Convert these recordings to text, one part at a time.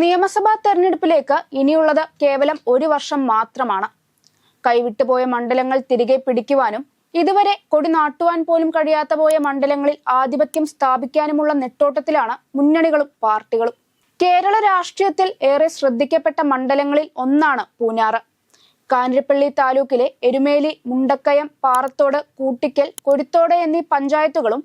നിയമസഭാ തെരഞ്ഞെടുപ്പിലേക്ക് ഇനിയുള്ളത് കേവലം ഒരു വർഷം മാത്രമാണ്. കൈവിട്ടുപോയ മണ്ഡലങ്ങൾ തിരികെ പിടിക്കുവാനും ഇതുവരെ കൊടി നാട്ടുവാൻ പോലും കഴിയാത്ത പോയ മണ്ഡലങ്ങളിൽ ആധിപത്യം സ്ഥാപിക്കാനുമുള്ള നെട്ടോട്ടത്തിലാണ് മുന്നണികളും പാർട്ടികളും. കേരള രാഷ്ട്രീയത്തിൽ ഏറെ ശ്രദ്ധിക്കപ്പെട്ട മണ്ഡലങ്ങളിൽ ഒന്നാണ് പൂഞ്ഞാറ്. കാഞ്ഞിരപ്പള്ളി താലൂക്കിലെ എരുമേലി മുണ്ടക്കയം പാറത്തോട് കൂട്ടിക്കൽ കൊരുത്തോട് എന്നീ പഞ്ചായത്തുകളും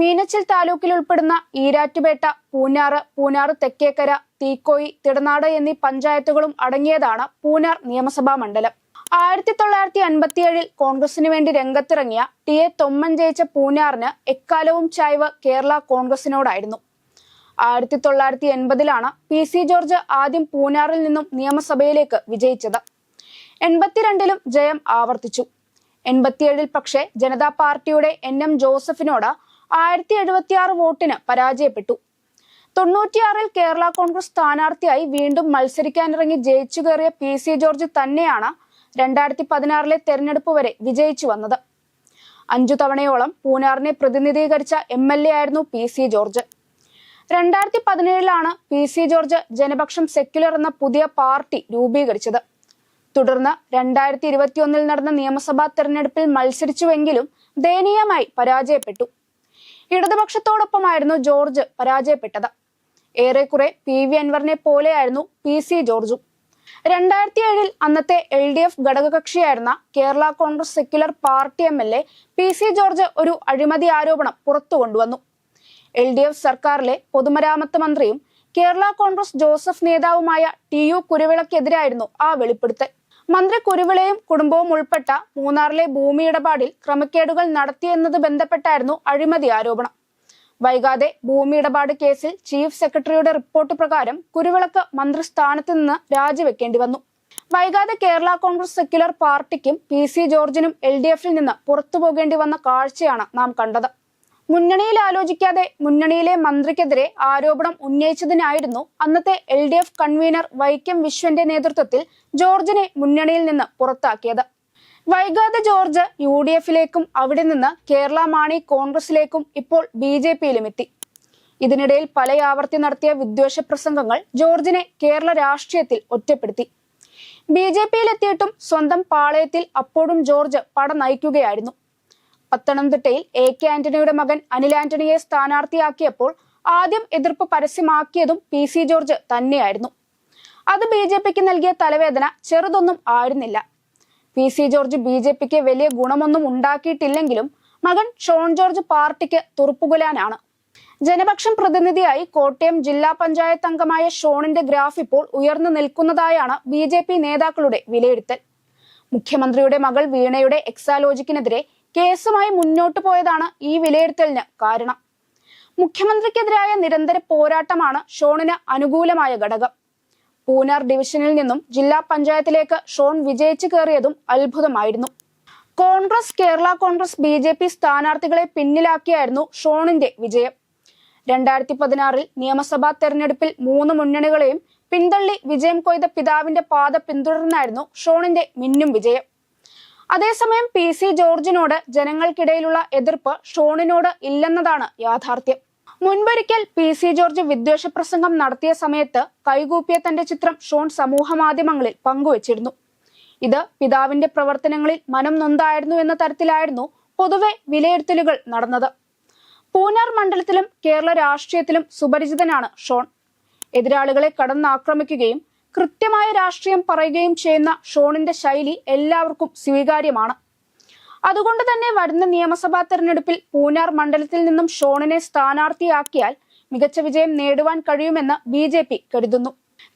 മീനച്ചിൽ താലൂക്കിൽ ഉൾപ്പെടുന്ന ഈരാറ്റുപേട്ട പൂഞ്ഞാറ് പൂഞ്ഞാറ് തെക്കേക്കര തീക്കോയി തിടനാട് എന്നീ പഞ്ചായത്തുകളും അടങ്ങിയതാണ് പൂനാർ നിയമസഭാ മണ്ഡലം. ആയിരത്തി തൊള്ളായിരത്തി അൻപത്തിയേഴിൽ കോൺഗ്രസിന് വേണ്ടി രംഗത്തിറങ്ങിയ ടി എ തൊമ്മൻ ജയിച്ച പൂഞ്ഞാറിന് എക്കാലവും ചായ്വ് കേരള കോൺഗ്രസിനോടായിരുന്നു. ആയിരത്തി തൊള്ളായിരത്തി എൺപതിലാണ് പി സി ജോർജ് ആദ്യം പൂനാറിൽ നിന്നും നിയമസഭയിലേക്ക് വിജയിച്ചത്. എൺപത്തിരണ്ടിലും ജയം ആവർത്തിച്ചു. എൺപത്തിയേഴിൽ പക്ഷേ ജനതാ പാർട്ടിയുടെ എൻ എം ജോസഫിനോട് ആയിരത്തി എഴുപത്തിയാറ് വോട്ടിന് പരാജയപ്പെട്ടു. തൊണ്ണൂറ്റിയാറിൽ കേരള കോൺഗ്രസ് സ്ഥാനാർത്ഥിയായി വീണ്ടും മത്സരിക്കാനിറങ്ങി ജയിച്ചു കയറിയ പി സി ജോർജ് തന്നെയാണ് രണ്ടായിരത്തി പതിനാറിലെ തെരഞ്ഞെടുപ്പ് വരെ വിജയിച്ചു വന്നത്. അഞ്ചു തവണയോളം പൂനാറിനെ പ്രതിനിധീകരിച്ച എം എൽ എ ആയിരുന്നു പി സി ജോർജ്. രണ്ടായിരത്തി പതിനേഴിലാണ് P C George Janapaksham secular എന്ന പുതിയ പാർട്ടി രൂപീകരിച്ചത്. തുടർന്ന് രണ്ടായിരത്തി ഇരുപത്തിയൊന്നിൽ നടന്ന നിയമസഭാ തെരഞ്ഞെടുപ്പിൽ മത്സരിച്ചുവെങ്കിലും ദയനീയമായി പരാജയപ്പെട്ടു. ഇടതുപക്ഷത്തോടൊപ്പമായിരുന്നു ജോർജ് പരാജയപ്പെട്ടത്. ഏറെക്കുറെ പി വി അൻവറിനെ പോലെയായിരുന്നു പി സി ജോർജും. രണ്ടായിരത്തി ഏഴിൽ അന്നത്തെ L D F ഘടകകക്ഷിയായിരുന്ന Kerala Congress secular party M L A P C George ഒരു അഴിമതി ആരോപണം പുറത്തു കൊണ്ടുവന്നു. എൽ ഡി എഫ് സർക്കാരിലെ പൊതുമരാമത്ത് മന്ത്രിയും കേരള കോൺഗ്രസ് ജോസഫ് നേതാവുമായ ടി യു കുരുവിളക്കെതിരായിരുന്നു ആ വെളിപ്പെടുത്തൽ. മന്ത്രി കുരുവിളയും കുടുംബവും ഉൾപ്പെട്ട മൂന്നാറിലെ ഭൂമി ഇടപാടിൽ ക്രമക്കേടുകൾ നടത്തിയെന്നത് ബന്ധപ്പെട്ടായിരുന്നു അഴിമതി ആരോപണം. വൈകാതെ ഭൂമി ഇടപാട് കേസിൽ ചീഫ് സെക്രട്ടറിയുടെ റിപ്പോർട്ട് പ്രകാരം കുരുവിളക്ക് മന്ത്രിസ്ഥാനത്ത് നിന്ന് രാജിവെക്കേണ്ടി വന്നു. വൈകാതെ കേരള കോൺഗ്രസ് സെക്യുലർ പാർട്ടിക്കും പി സി ജോർജിനും എൽ ഡി എഫിൽ നിന്ന് പുറത്തുപോകേണ്ടി വന്ന കാഴ്ചയാണ് നാം കണ്ടത്. മുന്നണിയിൽ ആലോചിക്കാതെ മുന്നണിയിലെ മന്ത്രിക്കെതിരെ ആരോപണം ഉന്നയിച്ചതിനായിരുന്നു അന്നത്തെ L D F convener Vaikom വിശ്വന്റെ നേതൃത്വത്തിൽ ജോർജിനെ മുന്നണിയിൽ നിന്ന് പുറത്താക്കിയത്. വൈകാതെ ജോർജ് യു ഡി എഫിലേക്കും അവിടെ നിന്ന് കേരള മാണി കോൺഗ്രസിലേക്കും ഇപ്പോൾ ബി ജെ പിയിലും എത്തി. ഇതിനിടയിൽ പലയാവർത്തി നടത്തിയ വിദ്വേഷ പ്രസംഗങ്ങൾ ജോർജിനെ കേരള രാഷ്ട്രീയത്തിൽ ഒറ്റപ്പെടുത്തി. ബി ജെ പിയിലെത്തിയിട്ടും സ്വന്തം പാളയത്തിൽ അപ്പോഴും ജോർജ് പട നയിക്കുകയായിരുന്നു. പത്തനംതിട്ടയിൽ എ കെ ആന്റണിയുടെ മകൻ അനിൽ ആന്റണിയെ സ്ഥാനാർത്ഥിയാക്കിയപ്പോൾ ആദ്യം എതിർപ്പ് പരസ്യമാക്കിയതും പി സി ജോർജ് തന്നെയായിരുന്നു. അത് ബി ജെ പിക്ക് നൽകിയ തലവേദന ചെറുതൊന്നും ആയിരുന്നില്ല. P C George B J പിക്ക് വലിയ ഗുണമൊന്നും ഉണ്ടാക്കിയിട്ടില്ലെങ്കിലും മകൻ ഷോൺ ജോർജ് പാർട്ടിക്ക് തുറുപ്പുകുലാനാണ്. ജനപക്ഷം പ്രതിനിധിയായി കോട്ടയം ജില്ലാ പഞ്ചായത്ത് അംഗമായ ഷോണിന്റെ ഗ്രാഫ് ഇപ്പോൾ ഉയർന്നു നിൽക്കുന്നതായാണ് ബി ജെ പി നേതാക്കളുടെ വിലയിരുത്തൽ. മുഖ്യമന്ത്രിയുടെ മകൾ വീണയുടെ എക്സാലോജിക്കിനെതിരെ കേസുമായി മുന്നോട്ടു പോയതാണ് ഈ വിലയിരുത്തലിന് കാരണം. മുഖ്യമന്ത്രിക്കെതിരായ നിരന്തര പോരാട്ടമാണ് ഷോണിന് അനുകൂലമായ ഘടകം. പൂനാർ ഡിവിഷനിൽ നിന്നും ജില്ലാ പഞ്ചായത്തിലേക്ക് ഷോൺ വിജയിച്ചു കയറിയതും അത്ഭുതമായിരുന്നു. Congress Kerala Congress B J P സ്ഥാനാർത്ഥികളെ പിന്നിലാക്കിയായിരുന്നു ഷോണിന്റെ വിജയം. രണ്ടായിരത്തി പതിനാറിൽ നിയമസഭാ തെരഞ്ഞെടുപ്പിൽ മൂന്ന് മുന്നണികളെയും പിന്തള്ളി വിജയം കൊയ്ത പിതാവിന്റെ പാത പിന്തുടർന്നായിരുന്നു ഷോണിന്റെ മിന്നും വിജയം. അതേസമയം പി സി ജോർജിനോട് ജനങ്ങൾക്കിടയിലുള്ള എതിർപ്പ് ഷോണിനോട് ഇല്ലെന്നതാണ് യാഥാർത്ഥ്യം. മുൻപൊരിക്കൽ പി സി ജോർജ് വിദ്വേഷ പ്രസംഗം നടത്തിയ സമയത്ത് കൈകൂപ്പിയ തന്റെ ചിത്രം ഷോൺ സമൂഹ മാധ്യമങ്ങളിൽ പങ്കുവച്ചിരുന്നു. ഇത് പിതാവിന്റെ പ്രവർത്തനങ്ങളിൽ മനം നൊന്തായിരുന്നു എന്ന തരത്തിലായിരുന്നു പൊതുവെ വിലയിരുത്തലുകൾ നടന്നത്. പൂനാർ മണ്ഡലത്തിലും കേരള രാഷ്ട്രീയത്തിലും സുപരിചിതനാണ് ഷോൺ. എതിരാളികളെ കടന്നാക്രമിക്കുകയും കൃത്യമായ രാഷ്ട്രീയം പറയുകയും ചെയ്യുന്ന ഷോണിന്റെ ശൈലി എല്ലാവർക്കും സ്വീകാര്യമാണ്. അതുകൊണ്ട് തന്നെ വരുന്ന നിയമസഭാ തെരഞ്ഞെടുപ്പിൽ പൂനാർ മണ്ഡലത്തിൽ നിന്നും ഷോണിനെ സ്ഥാനാർത്ഥിയാക്കിയാൽ മികച്ച വിജയം നേടുവാൻ കഴിയുമെന്ന് ബി ജെ പി കരുതുന്നു.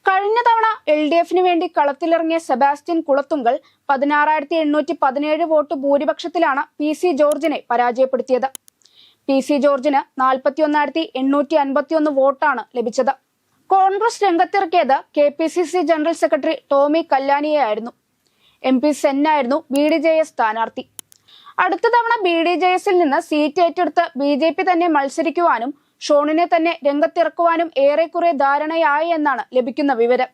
കഴിഞ്ഞ തവണ എൽ ഡി എഫിന് വേണ്ടി കളത്തിലിറങ്ങിയ സെബാസ്റ്റ്യൻ കുളത്തുങ്കൽ പതിനാറായിരത്തി എണ്ണൂറ്റി പതിനേഴ് വോട്ട് ഭൂരിപക്ഷത്തിലാണ് പി സി ജോർജിനെ പരാജയപ്പെടുത്തിയത്. പി സി ജോർജിന് നാൽപ്പത്തി ഒന്നായിരത്തി എണ്ണൂറ്റി അൻപത്തി ഒന്ന് വോട്ടാണ് ലഭിച്ചത്. Congress രംഗത്തിറക്കിയത് K P C C general secretary Tomy കല്ലാനിയെയായിരുന്നു M P സെന്നായിരുന്നു ബി ഡി ജെ എസ് സ്ഥാനാർത്ഥി. അടുത്ത തവണ ബി ഡി ജെ എസിൽ നിന്ന് സീറ്റ് ഏറ്റെടുത്ത് ബി ജെ പി തന്നെ മത്സരിക്കുവാനും ഷോണിനെ തന്നെ രംഗത്തിറക്കുവാനും ഏറെക്കുറെ ധാരണയായി എന്നാണ് ലഭിക്കുന്ന വിവരം.